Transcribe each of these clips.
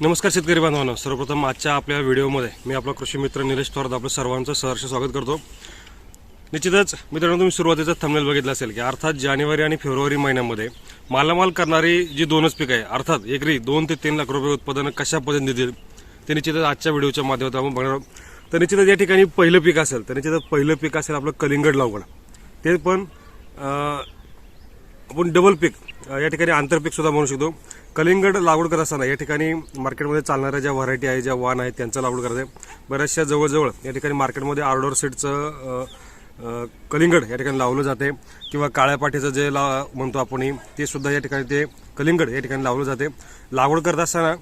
नमस्कार शेतकरी बांधवांनो. सर्वप्रथम आजच्या आपल्या व्हिडिओमध्ये मी आपला कृषी मित्र निलेश थोरात आपलं सर्वांचं सहर्ष स्वागत करतो. निश्चितच मित्रांनो तुम्ही सुरुवातीचा थंबनेल बघितलं असेल की अर्थात जानेवारी आणि फेब्रुवारी महिन्यामध्ये मालामाल करणारी जी दोनच पिकं आहे अर्थात एकरी दोन ते तीन लाख रुपये उत्पादन कशा पद्धतीने देतील ते निश्चितच आजच्या व्हिडिओच्या माध्यमातून आपण बघणार आहोत. तर निश्चितच या ठिकाणी पहिलं पीक असेल तर निश्चितच पहिलं पीक असेल आपलं कलिंगड लागवड ते पण आपण डबल पीक या ठिकाणी आंतरपीक सुद्धा म्हणू शकतो. कलिंगड लागवड करत असताना या ठिकाणी मार्केटमध्ये चालणाऱ्या ज्या व्हरायटी आहे ज्या वाण आहेत त्यांचं लागवड करत आहे. बऱ्याचशा जवळजवळ या ठिकाणी मार्केटमध्ये आर्डर सीटचं कलिंगड या ठिकाणी लावलं जाते किंवा काळ्या पाठीचं जे ला म्हणतो आपण ते सुद्धा या ठिकाणी ते कलिंगड या ठिकाणी लावलं जाते. लागवड करत असताना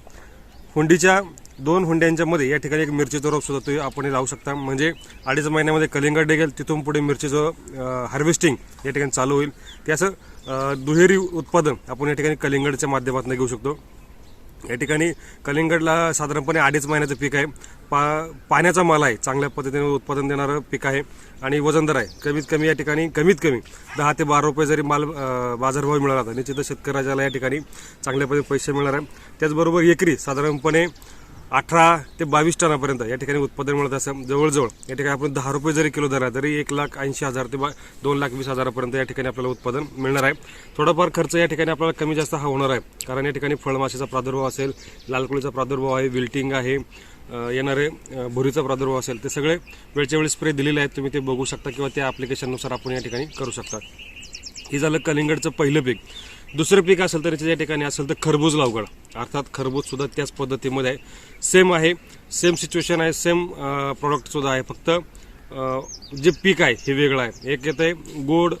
हुंडीच्या दोन हुंड्यांच्या मध्ये या ठिकाणी एक मिरचीचं रोप सुद्धा तुम्ही आपण लावू शकता. म्हणजे अडीच महिन्यामध्ये कलिंगड डेगेल तिथून पुढे मिरचीचं हार्वेस्टिंग या ठिकाणी चालू होईल. ते असं दुहेरी उत्पादन आपण या ठिकाणी कलिंगडच्या माध्यमातून घेऊ शकतो. या ठिकाणी कलिंगडला साधारणपणे अडीच महिन्याचं पीक आहे. पा पाण्याचा माल आहे चांगल्या पद्धतीने उत्पादन देणारं पीक आहे आणि वजनदार आहे. कमीत कमी या ठिकाणी कमीत कमी दहा ते बारा रुपये जरी माल बाजारभाव मिळाला तर निश्चितच शेतकऱ्याला या ठिकाणी चांगल्या पद्धतीने पैसे मिळणार आहे. त्याचबरोबर एकरी साधारणपणे अठरा ते बावीस टनापर्यंत या ठिकाणी उत्पादन मिळत असं जवळजवळ या ठिकाणी आपण दहा रुपये जरी किलो धरला तरी एक लाख ऐंशी हजार ते बा दोन लाख वीस हजारापर्यंत या ठिकाणी आपल्याला उत्पादन मिळणार आहे. थोडाफार खर्च या ठिकाणी आपल्याला कमी जास्त हा होणार आहे. कारण या ठिकाणी फळमाशीचा प्रादुर्भाव असेल लालकुळीचा प्रादुर्भाव आहे विल्टिंग आहे येणारे भुरीचा प्रादुर्भाव असेल ते सगळे वेळच्या वेळी स्प्रे दिलेले आहेत. तुम्ही ते बघू शकता किंवा त्या ॲप्लिकेशननुसार आपण या ठिकाणी करू शकता. हे झालं कलिंगडचं पहिलं पीक. दुसरं पीक असेल तर या ठिकाणी असेल तर खरबूज लावगड. अर्थात खरबूज सुद्धा त्याच पद्धतीमध्ये आहे. सेम आहे. सेम सिच्युएशन आहे. सेम प्रॉडक्ट सुद्धा आहे. फक्त जे पीक आहे हे वेगळं आहे. एक येतं आहे गोड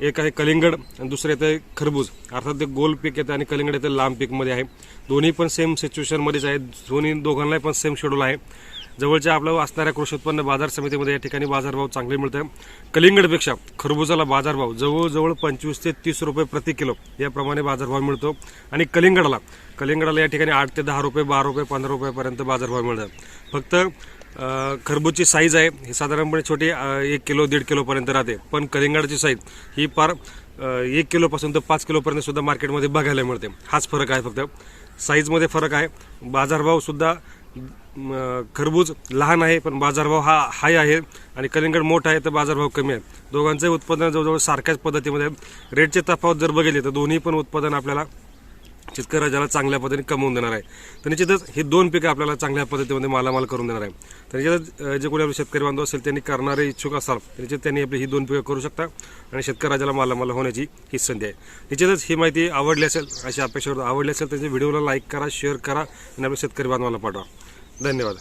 एक आहे कलिंगड आणि दुसरं येतं आहे खरबूज. अर्थात ते गोल पीक येतं आणि कलिंगड येतं लांब पीकमध्ये आहे. दोन्ही पण सेम सिच्युएशनमध्येच आहे दोन्ही दोघांनाही पण सेम शेड्यूल आहे. जवळच्या आपलं असणाऱ्या कृषी उत्पन्न बाजार समितीमध्ये या ठिकाणी बाजारभाव चांगले मिळतात कलिंगडपेक्षा खरबुजाला बाजारभाव जवळजवळ पंचवीस ते तीस रुपये प्रति किलो याप्रमाणे बाजारभाव मिळतो. आणि कलिंगडाला कलिंगडाला या ठिकाणी आठ ते दहा रुपये बारा रुपये पंधरा रुपयापर्यंत बाजारभाव मिळतात फक्त खरबूजची साईज आहे ही साधारणपणे छोटी एक किलो दीड किलोपर्यंत राहते. पण कलिंगडाची साईज ही फार एक किलोपासून तर पाच किलोपर्यंत सुद्धा मार्केटमध्ये बघायला मिळते. हाच फरक आहे फक्त. साईजमध्ये फरक आहे. बाजारभावसुद्धा खरबूज लहान आहे पण बाजारभाव हा हाय आहे आणि कलिंगड मोठा आहे तर बाजारभाव कमी आहे. दोघांचं उत्पादन जवळजवळ सारख्याच पद्धतीमध्ये रेटचे तफावत जर बघितले तर दोन्ही पण उत्पादन आपल्याला शेतकरी राजाला चांगल्या पद्धतीने कमवून देणार आहे. तर निश्चितच दोन पिकं आपल्याला चांगल्या पद्धतीमध्ये मालामाल करून देणार आहे. तर निश्चितच जे कोणी आपले शेतकरी बांधव असेल त्यांनी करणारे इच्छुक असाल तर निश्चित त्यांनी आपली ही दोन पिकं करू शकता आणि शेतकरी राजाला मालामाल होण्याची ही संधी आहे. निश्चितच ही माहिती आवडली असेल अशी अपेक्षा आवडली असेल तर व्हिडिओला लाईक करा शेअर करा आणि आपल्या शेतकरी बांधवाला पाठवा. धन्यवाद.